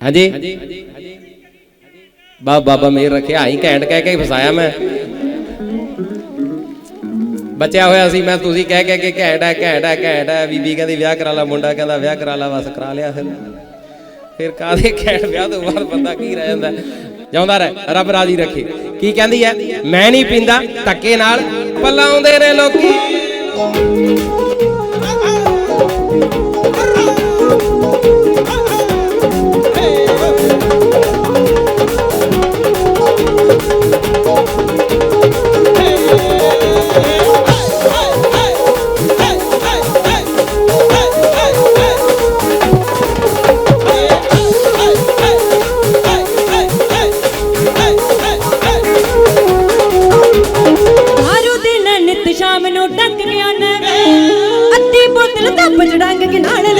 ਹਾਂਜੀ? ਬਾ ਬਾਬਾ ਮੇਰ ਰੱਖਿਆ, ਆਈ ਘੈਂਟ ਕਹਿ ਕੇ ਫਸਾਇਆ ਮੈਂ। ਬਚਿਆ ਹੋਇਆ ਸੀ ਮੈਂ, ਤੁਸੀਂ ਕਹਿ ਕਹਿ ਕੇ ਘੈਂਟ ਹੈ ਘੈਂਟ ਹੈ ਘੈਂਟ ਹੈ। ਬੀਬੀ ਕਹਿੰਦੀ ਵਿਆਹ ਕਰਾ ਲਾ, ਮੁੰਡਾ ਕਹਿੰਦਾ ਵਿਆਹ ਕਰਾ ਲਾ, ਬਸ ਕਰਾ ਲਿਆ ਫਿਰ। ਫਿਰ ਕਾਦੇ ਘੈਂਟ ਵਿਆਹ ਤੋਂ ਬਾਅਦ ਬੰਦਾ ਕੀ ਰਹਿ ਜਾਂਦਾ? ਜਾਉਂਦਾ ਰਹਿ, ਰੱਬ ਰਾਜੀ ਰੱਖੇ। ਕੀ ਕਹਿੰਦੀ ਹੈ? ਮੈਂ ਨਹੀਂ ਪੀਂਦਾ, ਧੱਕੇ ਨਾਲ ਪਲਾਉਂਦੇ ਨੇ ਲੋਕ। ಮೆಟ್ಟಿಲು ತಪ್ಪ ಜಡಾಂಗಕ್ಕೆ ನಾಣಲು